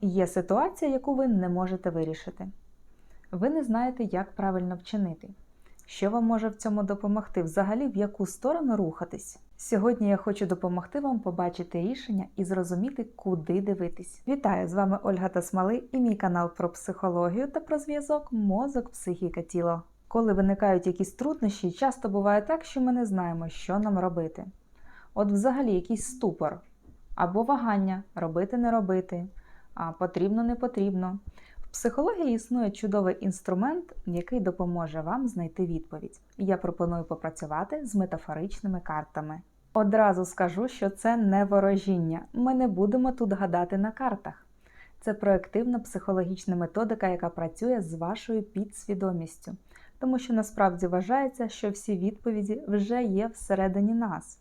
Є ситуація, яку ви не можете вирішити. Ви не знаєте, як правильно вчинити. Що вам може в цьому допомогти? Взагалі, в яку сторону рухатись? Сьогодні я хочу допомогти вам побачити рішення і зрозуміти, куди дивитись. Вітаю! З вами Ольга Тасмали і мій канал про психологію та про зв'язок мозок, психіка, тіло. Коли виникають якісь труднощі, часто буває так, що ми не знаємо, що нам робити. От взагалі якийсь ступор або вагання робити не робити, а потрібно не потрібно. В психології існує чудовий інструмент, який допоможе вам знайти відповідь. Я пропоную попрацювати з метафоричними картами. Одразу скажу, що це не ворожіння. Ми не будемо тут гадати на картах. Це проективна психологічна методика, яка працює з вашою підсвідомістю, тому що насправді вважається, що всі відповіді вже є всередині нас.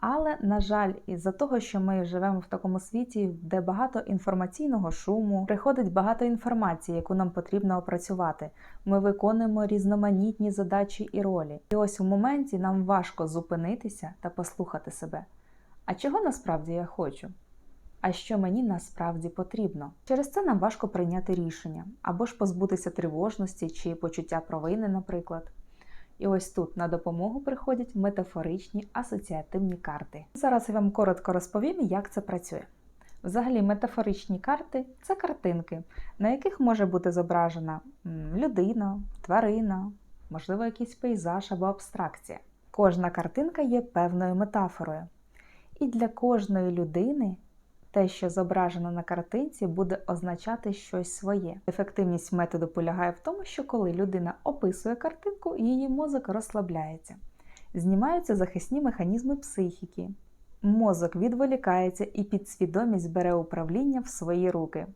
Але, на жаль, із-за того, що ми живемо в такому світі, де багато інформаційного шуму, приходить багато інформації, яку нам потрібно опрацювати. Ми виконуємо різноманітні задачі і ролі. І ось у моменті нам важко зупинитися та послухати себе. А чого насправді я хочу? А що мені насправді потрібно? Через це нам важко прийняти рішення або ж позбутися тривожності чи почуття провини, наприклад. І ось тут на допомогу приходять метафоричні асоціативні карти. Зараз я вам коротко розповім, як це працює. Взагалі, метафоричні карти це картинки, на яких може бути зображена людина, тварина, можливо, якийсь пейзаж або абстракція. Кожна картинка є певною метафорою. І для кожної людини те, що зображено на картинці, буде означати щось своє. Ефективність методу полягає в тому, що коли людина описує картинку, її мозок розслабляється, знімаються захисні механізми психіки. Мозок відволікається і підсвідомість бере управління в свої руки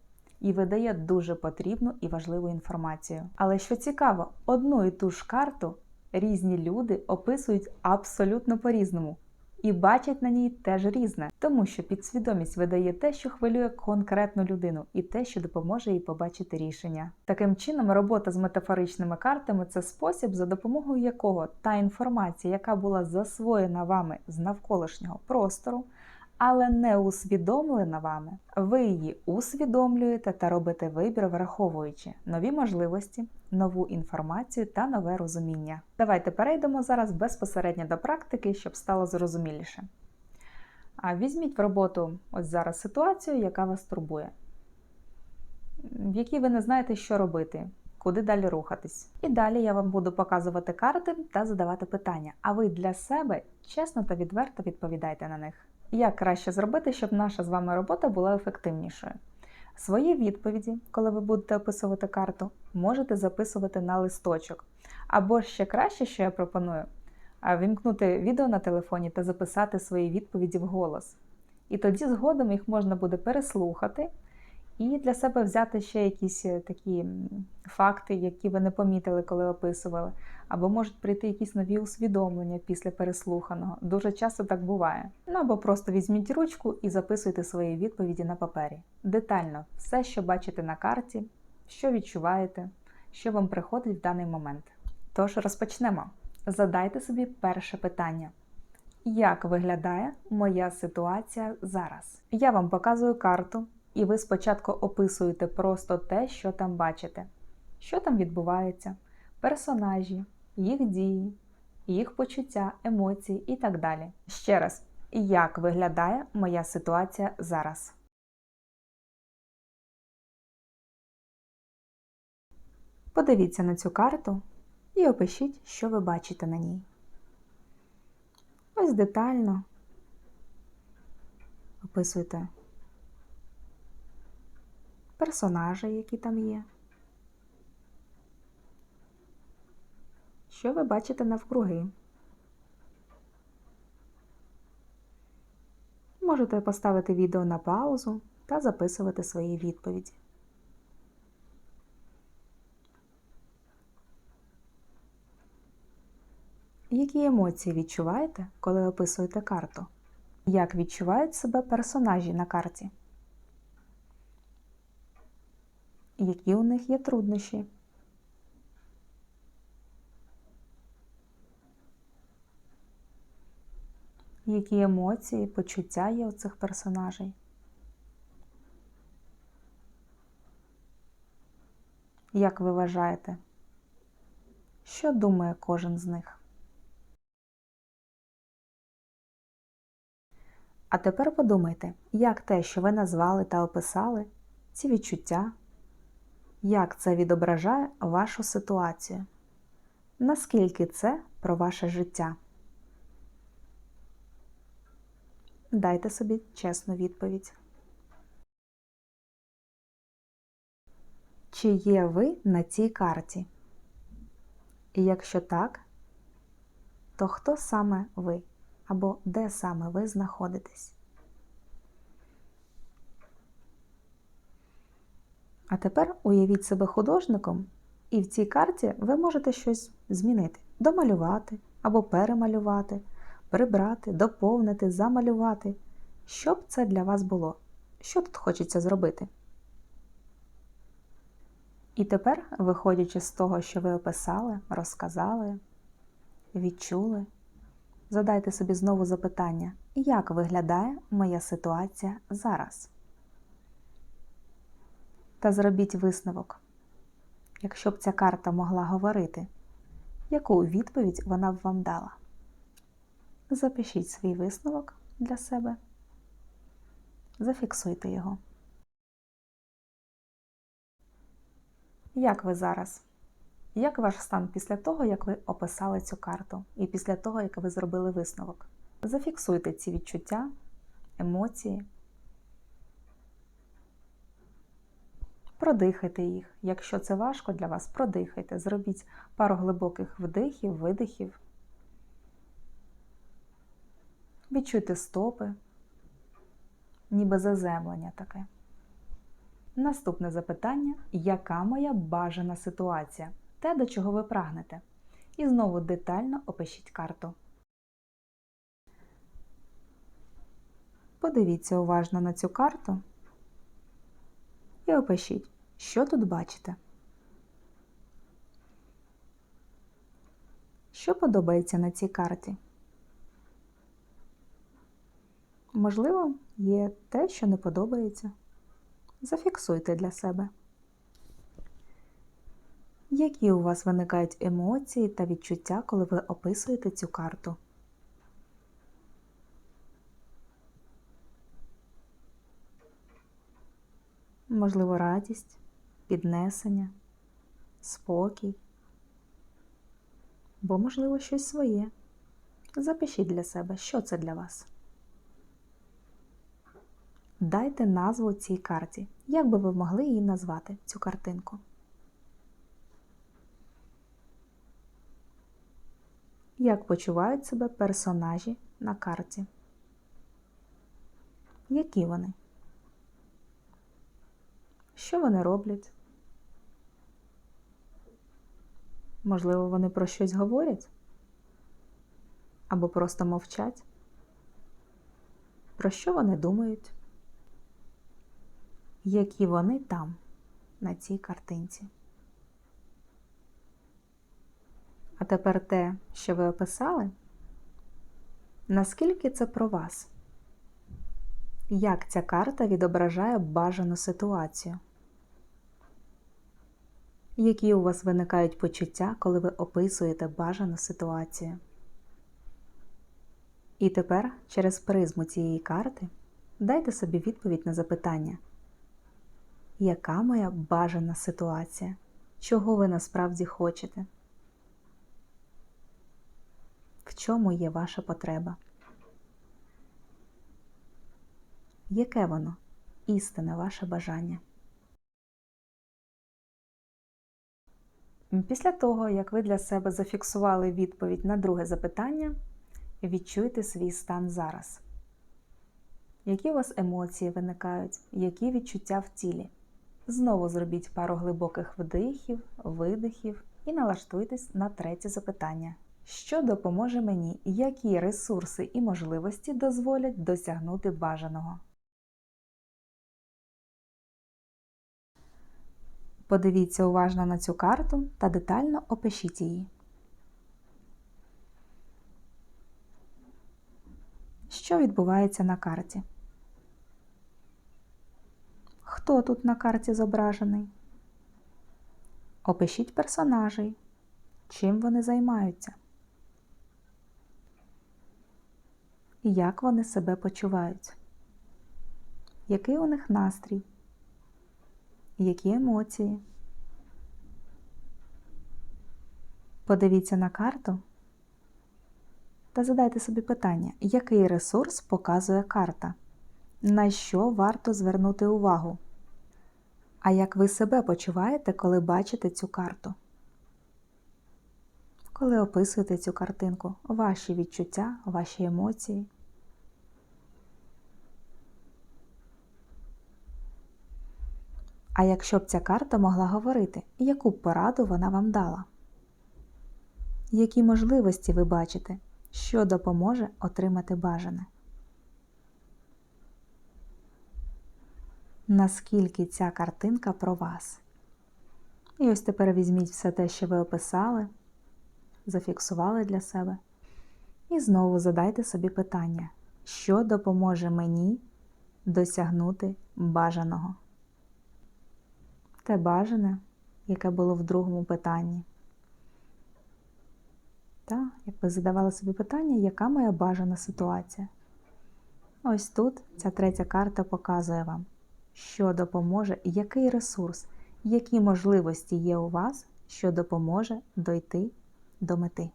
і видає дуже потрібну і важливу інформацію. Але що цікаво, одну і ту ж карту різні люди описують абсолютно по-різному і бачать на ній теж різне, тому що підсвідомість видає те, що хвилює конкретну людину, і те, що допоможе їй побачити рішення. Таким чином, робота з метафоричними картами це спосіб, за допомогою якого та інформація, яка була засвоєна вами з навколишнього простору, але не усвідомлена вами, ви її усвідомлюєте та робите вибір, враховуючи нові можливості, нову інформацію та нове розуміння. Давайте перейдемо зараз безпосередньо до практики, щоб стало зрозуміліше. А візьміть в роботу ось зараз ситуацію, яка вас турбує, в якій ви не знаєте, що робити. Куди далі рухатись. І далі я вам буду показувати карти та задавати питання. А ви для себе чесно та відверто відповідайте на них. Як краще зробити, щоб наша з вами робота була ефективнішою? Свої відповіді, коли ви будете описувати карту, можете записувати на листочок. Або ще краще, що я пропоную, вімкнути відео на телефоні та записати свої відповіді в голос. І тоді згодом їх можна буде переслухати і для себе взяти ще якісь е, такі факти, які ви не помітили, коли описували, або можуть прийти якісь нові усвідомлення після переслуханого. Дуже часто так буває. Ну або просто візьміть ручку і записуйте свої відповіді на папері. Детально все, що бачите на карті, що відчуваєте, що вам приходить в даний момент. Тож розпочнемо. Задайте собі перше питання. Як виглядає моя ситуація зараз? Я вам показую карту. І ви спочатку описуєте просто те, що там бачите, що там відбувається, персонажі, їх дії, їх почуття, емоції і так далі. Ще раз, як виглядає моя ситуація зараз? Подивіться на цю карту і опишіть, що ви бачите на ній. Ось детально описуйте персонажі, які там є. Що ви бачите навкруги? Можете поставити відео на паузу та записувати свої відповіді. Які емоції відчуваєте, коли описуєте карту? Як відчувають себе персонажі на карті? Які у них є труднощі. Які емоції, почуття є у цих персонажей? Як ви вважаєте? Що думає кожен з них? А тепер подумайте, як те, що ви назвали та описали, ці відчуття, як це відображає вашу ситуацію? Наскільки це про ваше життя? Дайте собі чесну відповідь. Чи є ви на цій карті? І якщо так, то хто саме ви або де саме ви знаходитесь? А тепер уявіть себе художником, і в цій карті ви можете щось змінити, домалювати або перемалювати, прибрати, доповнити, замалювати. Що б це для вас було? Що тут хочеться зробити? І тепер, виходячи з того, що ви описали, розказали, відчули, задайте собі знову запитання, як виглядає моя ситуація зараз? Та зробіть висновок. Якщо б ця карта могла говорити, яку відповідь вона б вам дала? Запишіть свій висновок для себе, зафіксуйте його. Як ви зараз? Як ваш стан після того, як ви описали цю карту, і після того, як ви зробили висновок? Зафіксуйте ці відчуття, емоції. Продихайте їх. Якщо це важко для вас, продихайте. Зробіть пару глибоких вдихів, видихів. Відчуйте стопи, ніби заземлення таке. Наступне запитання: яка моя бажана ситуація? Те, до чого ви прагнете. І знову детально опишіть карту. Подивіться уважно на цю карту і опишіть, що тут бачите. Що подобається на цій карті? Можливо, є те, що не подобається. Зафіксуйте для себе. Які у вас виникають емоції та відчуття, коли ви описуєте цю карту? Можливо, радість, піднесення, спокій, бо, можливо, щось своє. Запишіть для себе, що це для вас. Дайте назву цій карті. Як би ви могли її назвати, цю картинку? Як почувають себе персонажі на карті? Які вони? Що вони роблять? Можливо, вони про щось говорять? Або просто мовчать? Про що вони думають? Які вони там, на цій картинці? А тепер те, що ви описали, наскільки це про вас? Як ця карта відображає бажану ситуацію? Які у вас виникають почуття, коли ви описуєте бажану ситуацію? І тепер через призму цієї карти дайте собі відповідь на запитання, яка моя бажана ситуація? Чого ви насправді хочете? В чому є ваша потреба? Яке воно істинне ваше бажання? Після того, як ви для себе зафіксували відповідь на друге запитання, відчуйте свій стан зараз. Які у вас емоції виникають, які відчуття в тілі? Знову зробіть пару глибоких вдихів, видихів і налаштуйтесь на третє запитання. Що допоможе мені, які ресурси і можливості дозволять досягнути бажаного? Подивіться уважно на цю карту та детально опишіть її. Що відбувається на карті? Хто тут на карті зображений? Опишіть персонажей, чим вони займаються, як вони себе почувають, який у них настрій, які емоції. Подивіться на карту та задайте собі питання, який ресурс показує карта, на що варто звернути увагу. А як ви себе почуваєте, коли бачите цю карту? Коли описуєте цю картинку, ваші відчуття, ваші емоції. А якщо б ця карта могла говорити, яку б пораду вона вам дала? Які можливості ви бачите, що допоможе отримати бажане? Наскільки ця картинка про вас? І ось тепер візьміть все те, що ви описали, зафіксували для себе. І знову задайте собі питання, що допоможе мені досягнути бажаного? Те бажане, яке було в другому питанні. Та, як ви задавали собі питання, яка моя бажана ситуація? Ось тут ця третя карта показує вам, що допоможе, який ресурс, які можливості є у вас, що допоможе дойти до мети.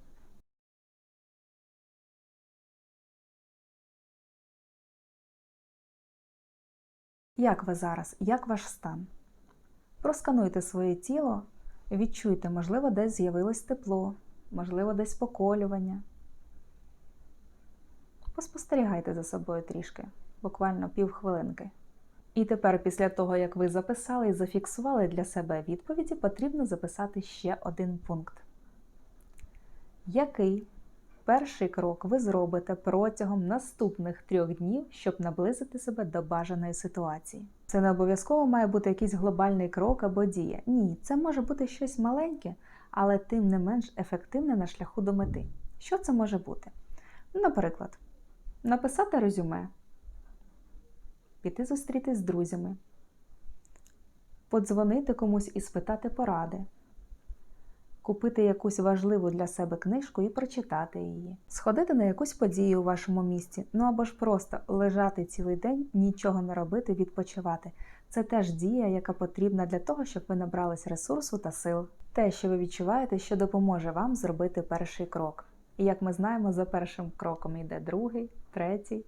Як ви зараз? Як ваш стан? Проскануйте своє тіло, відчуйте, можливо, десь з'явилось тепло, можливо, десь поколювання. Поспостерігайте за собою трішки, буквально півхвилинки. І тепер, після того, як ви записали і зафіксували для себе відповіді, потрібно записати ще один пункт. Який перший крок ви зробите протягом наступних трьох днів, щоб наблизити себе до бажаної ситуації? Це не обов'язково має бути якийсь глобальний крок або дія. Ні, це може бути щось маленьке, але тим не менш ефективне на шляху до мети. Що це може бути? Наприклад, написати резюме, піти зустрітись з друзями, подзвонити комусь і спитати поради, купити якусь важливу для себе книжку і прочитати її, сходити на якусь подію у вашому місті, ну або ж просто лежати цілий день, нічого не робити, відпочивати. Це теж дія, яка потрібна для того, щоб ви набрались ресурсу та сил. Те, що ви відчуваєте, що допоможе вам зробити перший крок. І як ми знаємо, за першим кроком йде другий, третій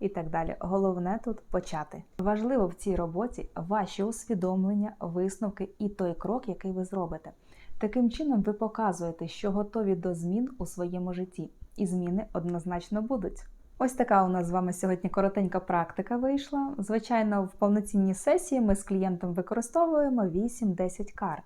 і так далі. Головне тут почати. Важливо в цій роботі ваші усвідомлення, висновки і той крок, який ви зробите. Таким чином, ви показуєте, що готові до змін у своєму житті, і зміни однозначно будуть. Ось така у нас з вами сьогодні коротенька практика вийшла. Звичайно, в повноцінній сесії ми з клієнтом використовуємо 8-10 карт.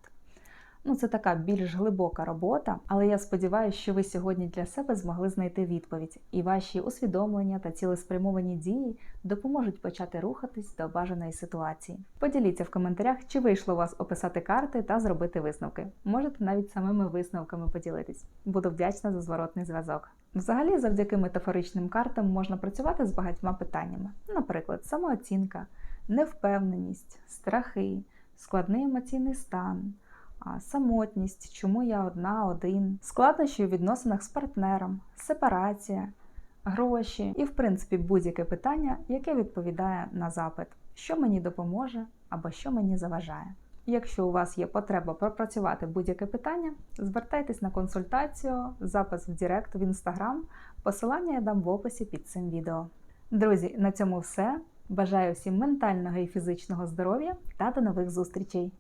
Ну, це така більш глибока робота, але я сподіваюся, що ви сьогодні для себе змогли знайти відповідь, і ваші усвідомлення та цілеспрямовані дії допоможуть почати рухатись до бажаної ситуації. Поділіться в коментарях, чи вийшло у вас описати карти та зробити висновки. Можете навіть самими висновками поділитись. Буду вдячна за зворотний зв'язок. Взагалі, завдяки метафоричним картам можна працювати з багатьма питаннями, наприклад, самооцінка, невпевненість, страхи, складний емоційний стан самотність, чому я одна, один, складнощі у відносинах з партнером, сепарація, гроші і, в принципі, будь-яке питання, яке відповідає на запит, що мені допоможе або що мені заважає. Якщо у вас є потреба пропрацювати будь-яке питання, звертайтесь на консультацію, запис в Директ в інстаграм. Посилання я дам в описі під цим відео. Друзі, на цьому все. Бажаю всім ментального і фізичного здоров'я та до нових зустрічей!